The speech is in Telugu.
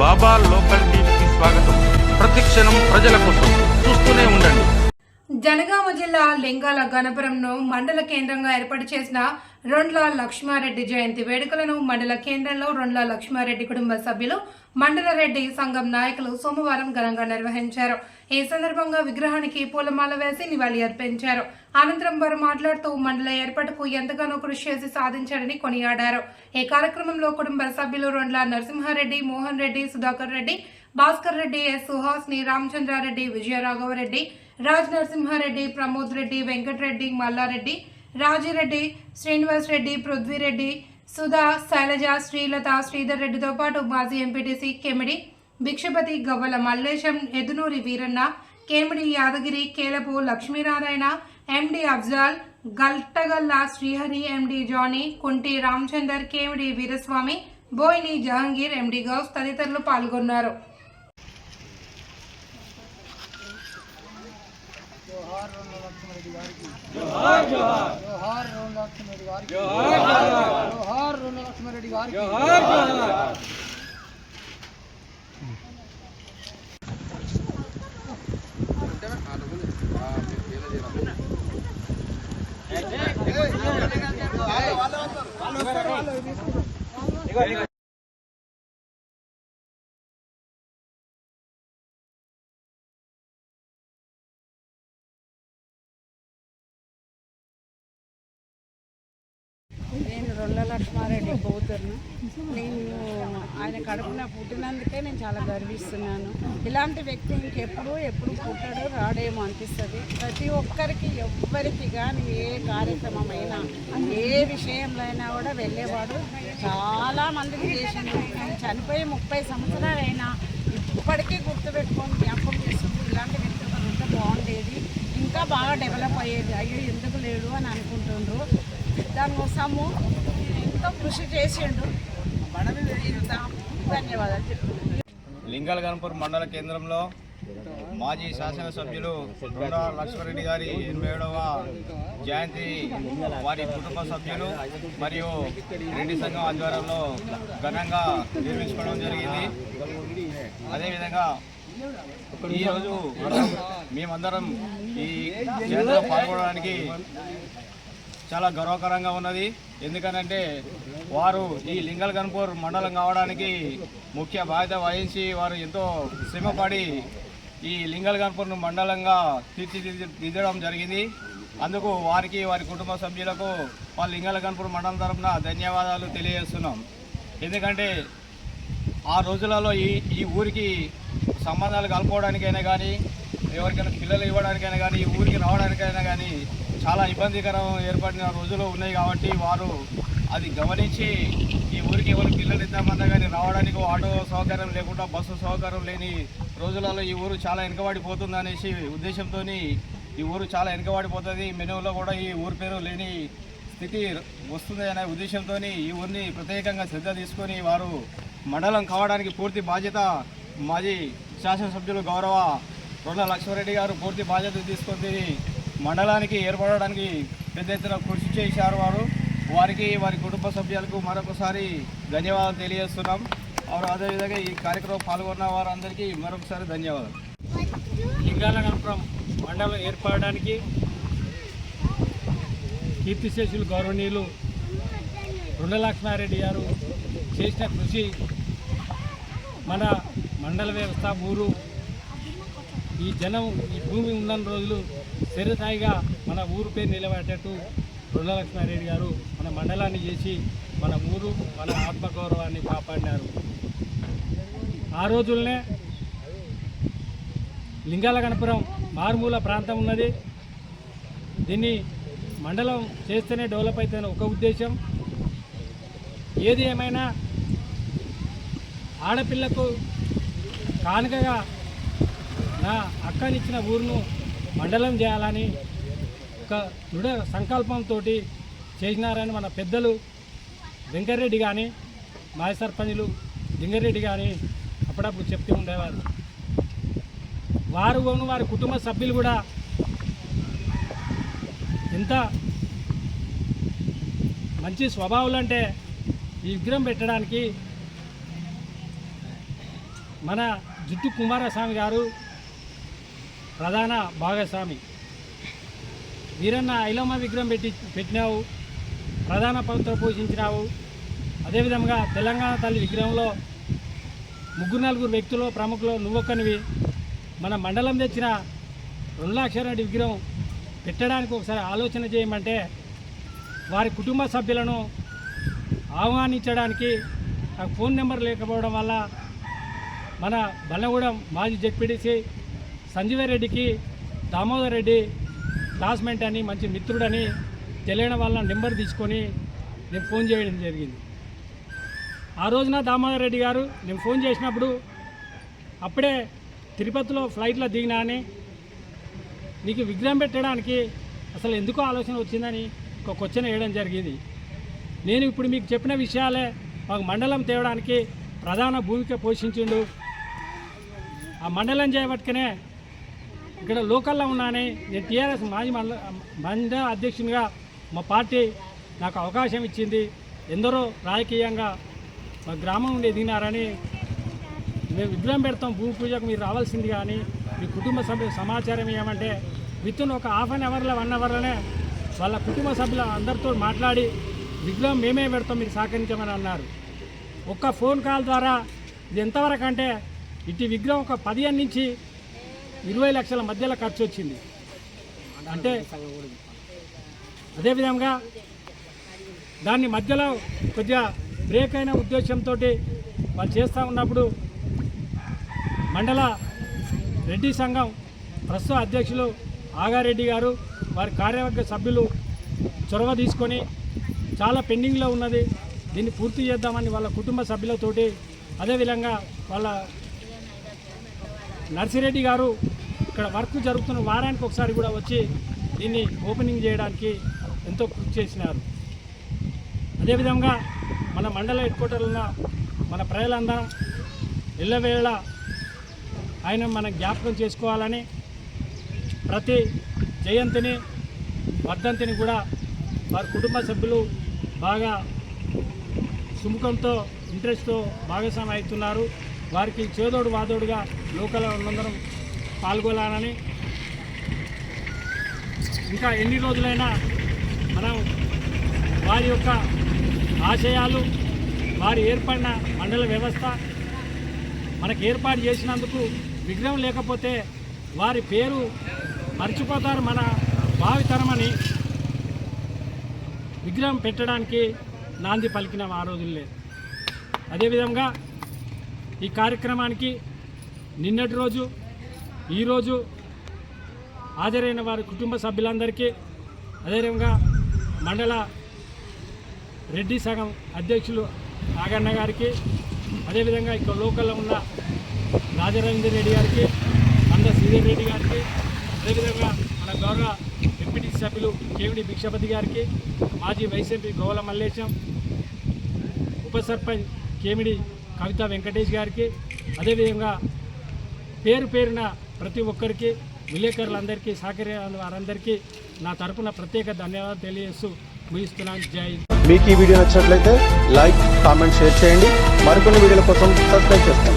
బాబా లోకల్ టీవీకి స్వాగతం. ప్రతిక్షణం ప్రజల కోసం చూస్తూనే ఉండండి. జనగామ జిల్లా లింగాల గణపురంను మండల కేంద్రంగా ఏర్పాటు చేసిన రొండ్ల లక్ష్మారెడ్డి జయంతి వేడుకలను మండల కేంద్రంలో రొండ్ల లక్ష్మారెడ్డి కుటుంబ సభ్యులు మండల రెడ్డి సంఘం నాయకులు సోమవారం ఘనంగా నిర్వహించారు. ఈ సందర్భంగా విగ్రహానికి పూలమాల వేసి నివాళి అర్పించారు. అనంతరం వారు మాట్లాడుతూ మండల ఏర్పాటుకు ఎంతగానో కృషి చేసి సాధించారని కొనియాడారు. ఈ కార్యక్రమంలో కుటుంబ సభ్యులు రొండ్ల నరసింహారెడ్డి మోహన్ రెడ్డి సుధాకర్ రెడ్డి భాస్కర్ రెడ్డి ఎస్ సుహాస్ని రామచంద్రారెడ్డి విజయరాఘవరెడ్డి రాజ్ నరసింహారెడ్డి ప్రమోద్ రెడ్డి వెంకటరెడ్డి మల్లారెడ్డి రాజిరెడ్డి శ్రీనివాస్ రెడ్డి పృథ్వీరెడ్డి సుధా శైలజ శ్రీలత శ్రీధర్ రెడ్డితో పాటు మాజీ MPTC Kemidi Bhikshapathi Gavvala Mallesham Edunuri Veeranna Kemidi Yadagiri Kelapu Lakshminarayana MD Afzal Galtagalla Srihari MD Jani Kunti Ramachandar Kemidi Veeraswamy Boini Jahangir ఎండి గౌస్ తదితరులు పాల్గొన్నారు. జోహార్ రోణ లక్ష్మరెడ్డి గారికి జోహార్ రోణ లక్ష్మరెడ్డి గారికి నేను రొల్ల లక్ష్మారెడ్డి కూతురును నేను ఆయన కడుపున పుట్టినందుకే నేను చాలా గర్విస్తున్నాను. ఇలాంటి వ్యక్తి ఇంకెప్పుడు ఎప్పుడు పుట్టడు రాడేమో అనిపిస్తుంది. ప్రతి ఒక్కరికి ఎవ్వరికి కానీ ఏ కార్యక్రమం అయినా ఏ విషయంలో అయినా కూడా వెళ్ళేవాడు. చాలా మందికి చేసింది ఆయన చనిపోయి ముప్పై సంవత్సరాలు అయినా ఇప్పటికీ గుర్తుపెట్టుకొని జ్ఞాపకం చేస్తుంది ఇలాంటి వ్యక్తి ఒకరు ఉంటే బాగుండేది. ఇంకా బాగా డెవలప్ అయ్యేది. అయ్యో ఎందుకు లేడు అని అనుకుంటుండ్రు. దానికోసము ఎంతో కృషి చేసిండు. ధన్యవాదాలు. లింగాల గణపూర్ మండల కేంద్రంలో మాజీ శాసనసభ్యులు బృందా లక్ష్మణరెడ్డి గారి ఎనభై ఏడవ జయంతి వారి కుటుంబ సభ్యులు మరియు రెడ్డి సంఘం ఆధ్వర్యంలో ఘనంగా నిర్మించుకోవడం జరిగింది. అదేవిధంగా ఈరోజు మేమందరం ఈ జయంతిలో పాల్గొనడానికి చాలా గర్వకరంగా ఉన్నది. ఎందుకనంటే వారు ఈ లింగల్ గన్పూర్ మండలం కావడానికి ముఖ్య బాధ్యత వహించి వారు ఎంతో శ్రమపడి ఈ లింగల్ గన్పూర్ను మండలంగా తీర్చిదిద్దడం జరిగింది. అందుకు వారికి వారి కుటుంబ సభ్యులకు వాళ్ళ లింగల గన్పూర్ మండలం తరఫున ధన్యవాదాలు తెలియజేస్తున్నాం. ఎందుకంటే ఆ రోజులలో ఈ ఈ ఊరికి సంబంధాలు కలుపుకోవడానికైనా కానీ ఎవరికైనా పిల్లలు ఇవ్వడానికైనా కానీ ఈ ఊరికి రావడానికైనా కానీ చాలా ఇబ్బందికరం ఏర్పడిన రోజులు ఉన్నాయి కాబట్టి వారు అది గమనించి ఈ ఊరికి ఎవరు పిల్లలు ఇద్దామన్నా కానీ రావడానికి ఆటో సౌకర్యం లేకుండా బస్సు సౌకర్యం లేని రోజులలో ఈ ఊరు చాలా వెనుకబడిపోతుంది అనేసి ఉద్దేశంతో ఈ ఊరు చాలా వెనుకబడిపోతుంది. మెనూలో కూడా ఈ ఊరి పేరు లేని స్థితి వస్తుంది అనే ఉద్దేశంతో ఈ ఊరిని ప్రత్యేకంగా శ్రద్ధ తీసుకొని వారు మండలం కావడానికి పూర్తి బాధ్యత మాజీ శాసనసభ్యులు గౌరవ రొండ లక్ష్మారెడ్డి గారు పూర్తి బాధ్యత తీసుకొని మండలానికి ఏర్పడడానికి పెద్ద ఎత్తున కృషి చేశారు వారు. వారికి వారి కుటుంబ సభ్యులకు మరొకసారి ధన్యవాదాలు తెలియజేస్తున్నాం. వారు అదేవిధంగా ఈ కార్యక్రమం పాల్గొన్న వారందరికీ మరొకసారి ధన్యవాదాలు. లింగాలనపురం మండలం ఏర్పడడానికి కీర్తిశేషులు గౌరవనీయులు రుణలక్ష్మారెడ్డి గారు చేసిన కృషి మన మండల వ్యవస్థ ఊరు ఈ జనం ఈ భూమి ఉన్న రోజులు చిరస్థాయిగా మన ఊరు పేరు నిలబెట్టేట్టు రుణలక్ష్మారెడ్డి గారు మన మండలాన్ని చేసి మన ఊరు మన ఆత్మగౌరవాన్ని కాపాడినారు. ఆ రోజుల్నే లింగాల గణపురం మారుమూల ప్రాంతం ఉన్నది. దీన్ని మండలం చేస్తేనే డెవలప్ అవుతుందని ఒక ఉద్దేశం. ఏది ఏమైనా ఆడపిల్లకు కానుకగా నా అక్కనిచ్చిన ఊరును మండలం చేయాలని ఒక దృఢ సంకల్పంతో చేసినారని మన పెద్దలు వెంకటరెడ్డి కానీ మాజీ సర్పంచులు లింగారెడ్డి కానీ అప్పుడప్పుడు చెప్తూ ఉండేవారు. వారు వారి కుటుంబ సభ్యులు కూడా ఎంత మంచి స్వభావాలు అంటే ఈ విగ్రహం పెట్టడానికి మన జుట్టు కుమారస్వామి గారు ప్రధాన భాగస్వామి. వీరన్న ఐలమ్మ విగ్రహం పెట్టి పెట్టినావు ప్రధాన పాత్ర పోషించినావు. అదేవిధంగా తెలంగాణ తల్లి విగ్రహంలో ముగ్గురు నలుగురు వ్యక్తులు ప్రముఖులు నువ్వొక్కనివి. మన మండలం తెచ్చిన రెండు లక్షల రెడ్డి విగ్రహం పెట్టడానికి ఒకసారి ఆలోచన చేయమంటే వారి కుటుంబ సభ్యులను ఆహ్వానించడానికి నాకు ఫోన్ నెంబర్ లేకపోవడం వల్ల మన బల్లగూడెం మాజీ జెడ్పీటీసీ సంజీవర్ రెడ్డికి దామోదర్ రెడ్డి క్లాస్మేట్ అని మంచి మిత్రుడని తెలియని వాళ్ళ నెంబర్ తీసుకొని నేను ఫోన్ చేయడం జరిగింది. ఆ రోజున దామోదర్ రెడ్డి గారు నేను ఫోన్ చేసినప్పుడు అప్పుడే తిరుపతిలో ఫ్లైట్లో దిగినా అని నీకు విగ్రహం పెట్టడానికి అసలు ఎందుకో ఆలోచన వచ్చిందని ఒక క్వశ్చన్ వేయడం జరిగింది. నేను ఇప్పుడు మీకు చెప్పిన విషయాలే మాకు మండలం తేవడానికి ప్రధాన భూమిక పోషించిండు. ఆ మండలం చేయబట్టుకనే ఇక్కడ లోకల్లో ఉన్నానే నేను టీఆర్ఎస్ మాజీ మండల మండల అధ్యక్షునిగా మా పార్టీ నాకు అవకాశం ఇచ్చింది. ఎందరో రాజకీయంగా మా గ్రామం నుండి ఎదిగినారని మేము విగ్రహం పెడతాం భూమి పూజకు మీరు రావాల్సింది కానీ మీ కుటుంబ సభ్యుల సమాచారం ఏమంటే విత్ ఇన్ ఒక హాఫ్ అన్ అవర్లో వన్ అవర్లోనే వాళ్ళ కుటుంబ సభ్యుల అందరితో మాట్లాడి విగ్రహం మేమే పెడతాం మీరు సహకరించమని అన్నారు. ఒక్క ఫోన్ కాల్ ద్వారా ఇది ఎంతవరకు అంటే ఇటు విగ్రహం ఒక పదిహేను నుంచి ఇరవై లక్షల మధ్యలో ఖర్చు వచ్చింది. అంటే అదేవిధంగా దాన్ని మధ్యలో కొద్దిగా బ్రేక్ అయిన ఉద్దేశంతో వాళ్ళు చేస్తూ ఉన్నప్పుడు మండల రెడ్డి సంఘం ప్రస్తుత అధ్యక్షులు ఆగారెడ్డి గారు వారి కార్యవర్గ సభ్యులు చొరవ తీసుకొని చాలా పెండింగ్లో ఉన్నది. దీన్ని పూర్తి చేద్దామని వాళ్ళ కుటుంబ సభ్యులతోటి అదేవిధంగా వాళ్ళ నర్సిరెడ్డి గారు ఇక్కడ వర్క్ జరుగుతున్న వారానికి ఒకసారి కూడా వచ్చి దీన్ని ఓపెనింగ్ చేయడానికి ఎంతో కృషి చేసినారు. అదేవిధంగా మన మండల హెడ్ క్వార్టర్లో ఉన్న మన ప్రజలందరం ఇళ్ళవేళ ఆయన మనం జ్ఞాపకం చేసుకోవాలని ప్రతి జయంతిని వర్ధంతిని కూడా వారి కుటుంబ సభ్యులు బాగా సుముఖంతో ఇంట్రెస్ట్తో భాగస్వామి అవుతున్నారు. వారికి చేదోడు వాదోడుగా లోకల్ ఉన్నందరం పాల్గొనాలని. ఇంకా ఎన్ని రోజులైనా మనం వారి యొక్క ఆశయాలు వారి ఏర్పడిన మండల వ్యవస్థ మనకు ఏర్పాటు చేసినందుకు విగ్రహం లేకపోతే వారి పేరు మర్చిపోతారు మన భావితరమని విగ్రహం పెట్టడానికి నాంది పలికిన ఆ రోజుల్లే. అదేవిధంగా ఈ కార్యక్రమానికి నిన్నటి రోజు ఈరోజు హాజరైన వారి కుటుంబ సభ్యులందరికీ అదేవిధంగా మండల రెడ్డి సగం అధ్యక్షులు నాగన్న గారికి అదేవిధంగా ఇక్కడ లోకల్లో ఉన్న రాజరేందర్ రెడ్డి గారికి మంద శ్రీధర్ రెడ్డి గారికి అదేవిధంగా మన గౌరవ డిప్యూటీ సభ్యులు కేవిడి భిక్షపతి గారికి మాజీ వైసీపీ గోవల మల్లేశం ఉప సర్పంచ్ కేమిడి కవిత వెంకటేష్ గారికి అదేవిధంగా పేరు పేరున ప్రతి ఒక్కరికి విలేకరులందరికీ సహకరించిన వారందరికీ నా తరపున ప్రత్యేక ధన్యవాదాలు తెలియజేస్తూ ముగిస్తున్నాను. జై మీకు ఈ వీడియో నచ్చినట్లయితే లైక్ కామెంట్ షేర్ చేయండి. మరికొన్ని వీడియోల కోసం సబ్స్క్రైబ్ చేస్తాను